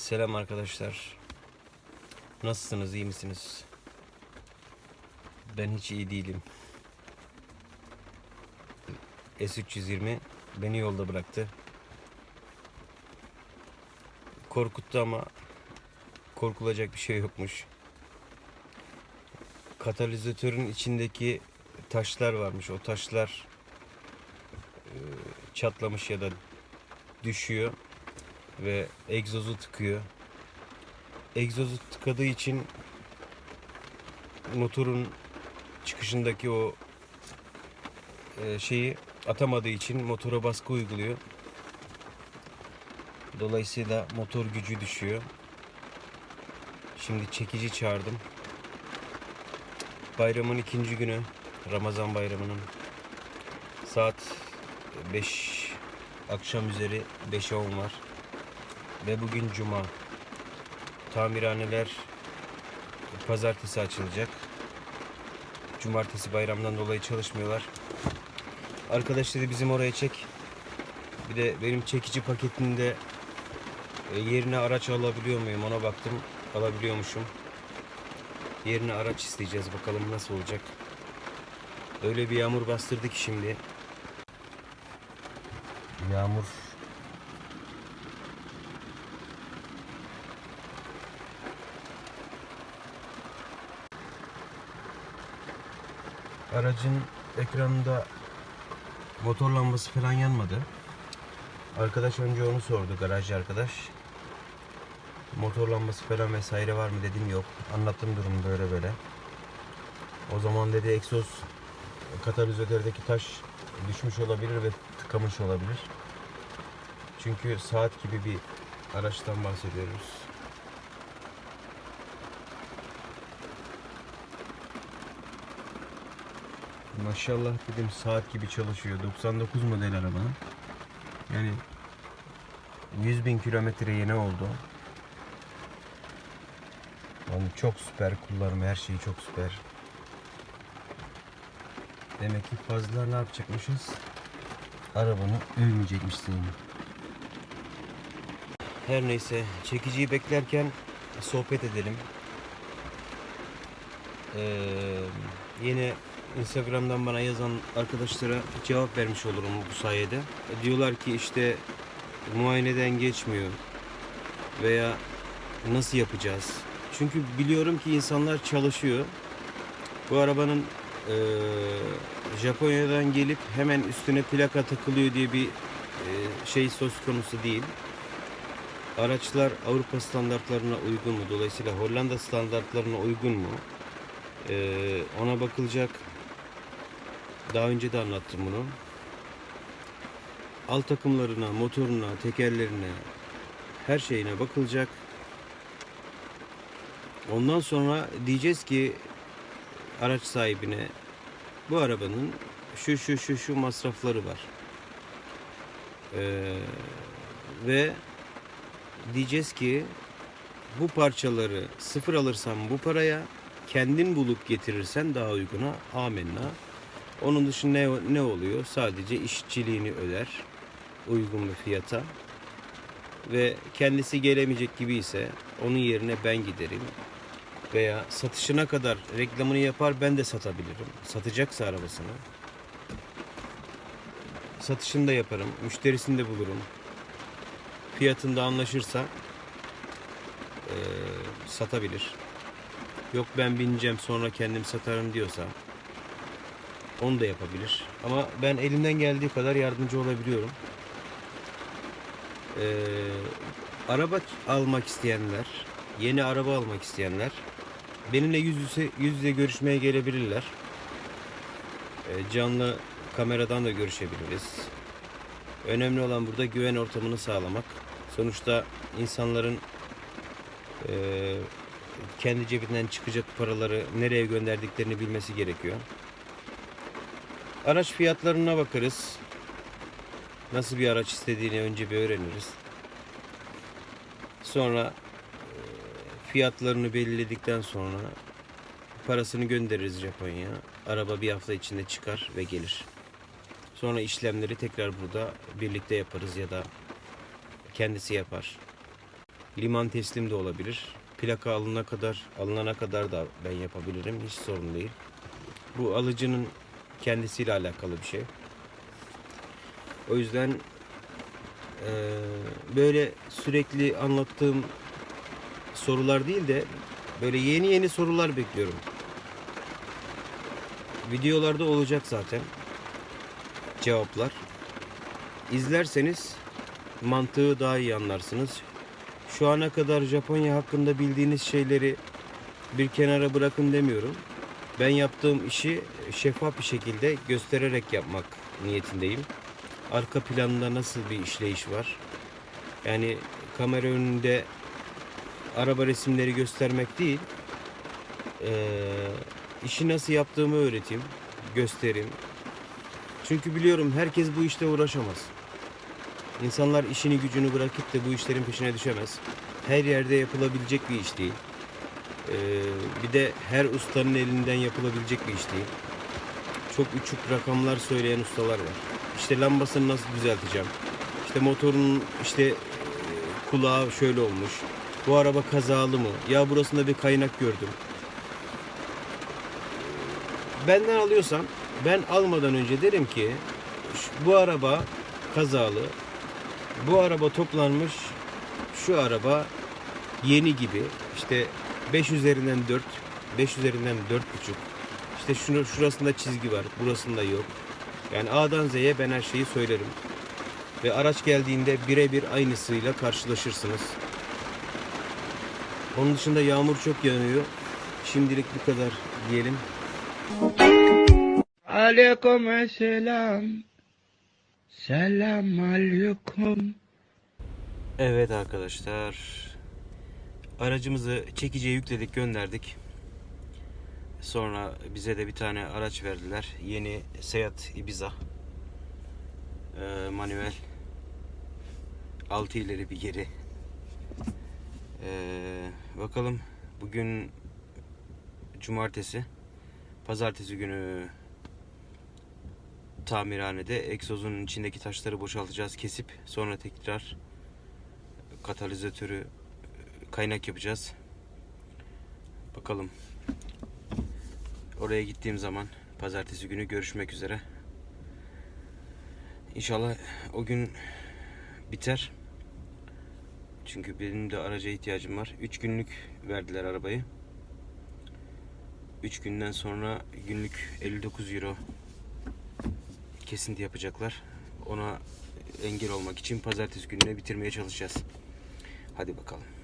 Selam arkadaşlar. Nasılsınız? iyi misiniz? Ben hiç iyi değilim. S320 beni yolda bıraktı. Korkuttu ama korkulacak bir şey yokmuş. Katalizatörün içindeki taşlar varmış. O taşlar e, çatlamış ya da düşüyor ve egzozu tıkıyor. Egzozu tıkadığı için motorun çıkışındaki o e, şeyi atamadığı için motora baskı uyguluyor. Dolayısıyla motor gücü düşüyor. Şimdi çekici çağırdım. Bayramın ikinci günü, Ramazan bayramının saat 5 akşam üzeri 5'e 10 var. Ve bugün cuma. Tamirhaneler pazartesi açılacak. Cumartesi bayramdan dolayı çalışmıyorlar. Arkadaş dedi bizim oraya çek. Bir de benim çekici paketinde e, yerine araç alabiliyor muyum ona baktım. Alabiliyormuşum. Yerine araç isteyeceğiz bakalım nasıl olacak. Öyle bir yağmur bastırdı ki şimdi. Yağmur aracın ekranında motor lambası falan yanmadı. Arkadaş önce onu sordu garajcı arkadaş. Motor lambası falan vesaire var mı dedim yok. Anlattım durumu böyle böyle. O zaman dedi egzoz katalizatördeki taş düşmüş olabilir ve tıkamış olabilir. Çünkü saat gibi bir araçtan bahsediyoruz. Maşallah dedim saat gibi çalışıyor. 99 model arabanın. Yani 100 bin kilometre yeni oldu. Yani çok süper kullanımı her şeyi çok süper. Demek ki fazla ne yapacakmışız? Arabanı övmeyecekmişsin. Her neyse çekiciyi beklerken sohbet edelim. Ee, yine Instagram'dan bana yazan arkadaşlara cevap vermiş olurum bu sayede. E, Diyorlar ki işte muayeneden geçmiyor veya nasıl yapacağız? Çünkü biliyorum ki insanlar çalışıyor. Bu arabanın eee, Japonya'dan gelip hemen üstüne plaka takılıyor diye bir eee, şey söz konusu değil. Araçlar Avrupa standartlarına uygun mu? Dolayısıyla Hollanda standartlarına uygun mu? Eee, ona bakılacak. Daha önce de anlattım bunu. Alt takımlarına, motoruna, tekerlerine, her şeyine bakılacak. Ondan sonra diyeceğiz ki araç sahibine bu arabanın şu şu şu şu masrafları var. Ee, ve diyeceğiz ki bu parçaları sıfır alırsan bu paraya kendin bulup getirirsen daha uyguna amenna. Onun dışında ne, ne oluyor? Sadece işçiliğini öder uygun bir fiyata ve kendisi gelemeyecek gibi ise onun yerine ben giderim veya satışına kadar reklamını yapar ben de satabilirim. Satacaksa arabasını. Satışını da yaparım. Müşterisini de bulurum. Fiyatında anlaşırsa eee, satabilir. Yok ben bineceğim sonra kendim satarım diyorsa onu da yapabilir. Ama ben elimden geldiği kadar yardımcı olabiliyorum. Ee, araba almak isteyenler, yeni araba almak isteyenler benimle yüz yüze, yüz yüze görüşmeye gelebilirler. Ee, canlı kameradan da görüşebiliriz. Önemli olan burada güven ortamını sağlamak. Sonuçta insanların eee, kendi cebinden çıkacak paraları nereye gönderdiklerini bilmesi gerekiyor. Araç fiyatlarına bakarız. Nasıl bir araç istediğini önce bir öğreniriz. Sonra e, fiyatlarını belirledikten sonra parasını göndeririz Japonya'ya. Araba bir hafta içinde çıkar ve gelir. Sonra işlemleri tekrar burada birlikte yaparız ya da kendisi yapar. Liman teslim de olabilir. Plaka alınana kadar, alınana kadar da ben yapabilirim. Hiç sorun değil. Bu alıcının kendisiyle alakalı bir şey. O yüzden eee, böyle sürekli anlattığım sorular değil de böyle yeni yeni sorular bekliyorum. Videolarda olacak zaten cevaplar. İzlerseniz mantığı daha iyi anlarsınız. Şu ana kadar Japonya hakkında bildiğiniz şeyleri bir kenara bırakın demiyorum. Ben yaptığım işi şeffaf bir şekilde göstererek yapmak niyetindeyim. Arka planında nasıl bir işleyiş var? Yani kamera önünde araba resimleri göstermek değil, eee, işi nasıl yaptığımı öğreteyim, göstereyim. Çünkü biliyorum herkes bu işte uğraşamaz. İnsanlar işini gücünü bırakıp da bu işlerin peşine düşemez. Her yerde yapılabilecek bir iş değil. Ee, bir de her ustanın elinden yapılabilecek bir iş değil. Çok uçuk rakamlar söyleyen ustalar var. İşte lambasını nasıl düzelteceğim? İşte motorun işte e, kulağı şöyle olmuş. Bu araba kazalı mı? Ya burasında bir kaynak gördüm. Benden alıyorsan ben almadan önce derim ki bu araba kazalı. Bu araba toplanmış. Şu araba yeni gibi. İşte 5 üzerinden 4, 5 üzerinden 4,5. İşte şunu şurasında çizgi var, burasında yok. Yani A'dan Z'ye ben her şeyi söylerim. Ve araç geldiğinde birebir aynısıyla karşılaşırsınız. Onun dışında yağmur çok yağıyor. Şimdilik bu kadar diyelim. Aleyküm selam. Selam aleyküm. Evet arkadaşlar. Aracımızı çekiciye yükledik gönderdik. Sonra bize de bir tane araç verdiler. Yeni Seat Ibiza. Ee, manuel. 6 ileri bir geri. Ee, bakalım bugün cumartesi. Pazartesi günü tamirhanede egzozun içindeki taşları boşaltacağız kesip sonra tekrar katalizatörü kaynak yapacağız. Bakalım. Oraya gittiğim zaman pazartesi günü görüşmek üzere. İnşallah o gün biter. Çünkü benim de araca ihtiyacım var. 3 günlük verdiler arabayı. 3 günden sonra günlük 59 euro kesinti yapacaklar. Ona engel olmak için pazartesi gününe bitirmeye çalışacağız. Hadi bakalım.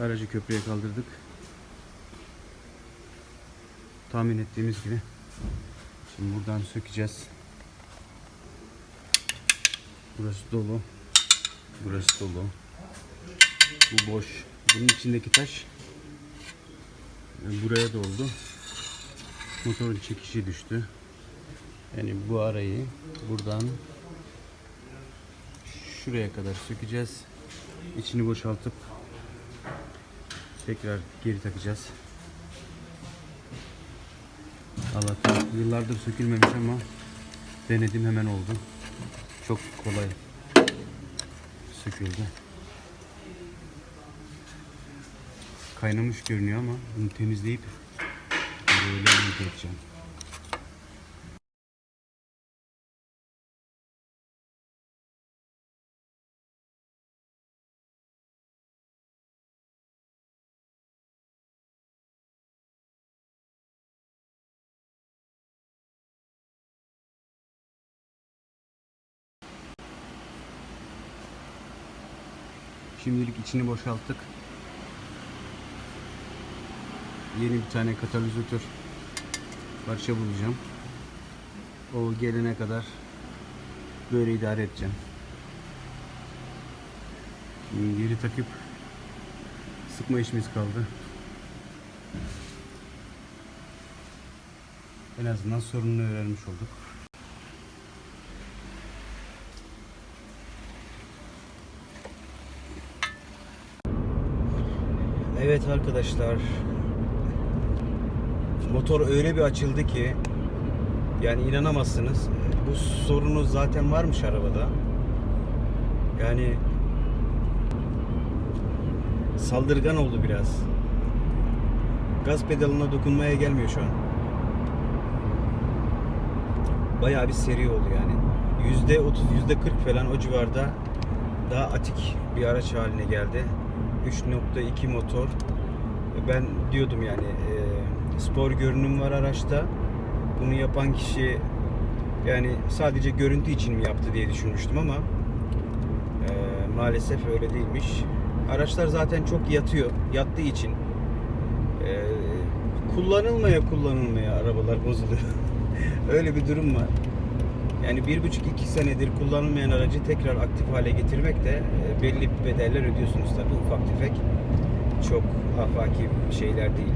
Aracı köprüye kaldırdık. Tahmin ettiğimiz gibi. Şimdi buradan sökeceğiz. Burası dolu. Burası dolu. Bu boş. Bunun içindeki taş buraya doldu. Motorun çekişi düştü. Yani bu arayı buradan şuraya kadar sökeceğiz. İçini boşaltıp tekrar geri takacağız. Allah'tan yıllardır sökülmemiş ama denedim hemen oldu. Çok kolay söküldü. Kaynamış görünüyor ama bunu temizleyip böyle monte Şimdilik içini boşalttık. Yeni bir tane katalizatör parça bulacağım. O gelene kadar böyle idare edeceğim. Şimdi geri takıp sıkma işimiz kaldı. En azından sorununu öğrenmiş olduk. Evet arkadaşlar. Motor öyle bir açıldı ki yani inanamazsınız. Bu sorunuz zaten varmış arabada. Yani saldırgan oldu biraz. Gaz pedalına dokunmaya gelmiyor şu an. Bayağı bir seri oldu yani. Yüzde 30, yüzde 40 falan o civarda daha atik bir araç haline geldi. 3.2 motor. Ben diyordum yani e, spor görünüm var araçta. Bunu yapan kişi yani sadece görüntü için mi yaptı diye düşünmüştüm ama e, maalesef öyle değilmiş. Araçlar zaten çok yatıyor. Yattığı için e, kullanılmaya kullanılmaya arabalar bozuluyor. öyle bir durum var. Yani bir buçuk iki senedir kullanılmayan aracı tekrar aktif hale getirmek de e, belli bedeller ödüyorsunuz tabii ufak tefek. Çok afaki şeyler değil.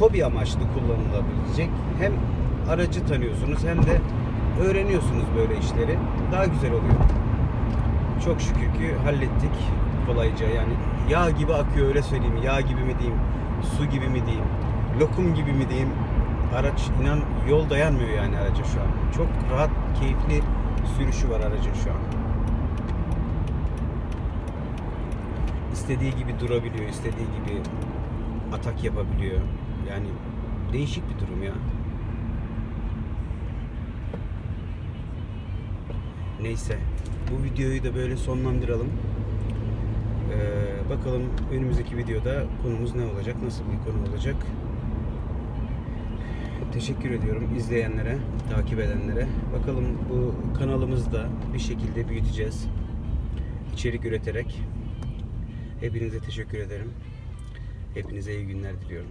Hobi amaçlı kullanılabilecek. Hem aracı tanıyorsunuz hem de öğreniyorsunuz böyle işleri. Daha güzel oluyor. Çok şükür ki hallettik kolayca yani yağ gibi akıyor öyle söyleyeyim. Yağ gibi mi diyeyim, su gibi mi diyeyim, lokum gibi mi diyeyim. Araç inan yol dayanmıyor yani araca şu an. Çok rahat, keyifli sürüşü var aracın şu an. İstediği gibi durabiliyor, istediği gibi atak yapabiliyor. Yani değişik bir durum ya. Neyse, bu videoyu da böyle sonlandıralım. Ee, bakalım önümüzdeki videoda konumuz ne olacak, nasıl bir konu olacak. Teşekkür ediyorum izleyenlere, takip edenlere. Bakalım bu kanalımızda bir şekilde büyüteceğiz. İçerik üreterek. Hepinize teşekkür ederim. Hepinize iyi günler diliyorum.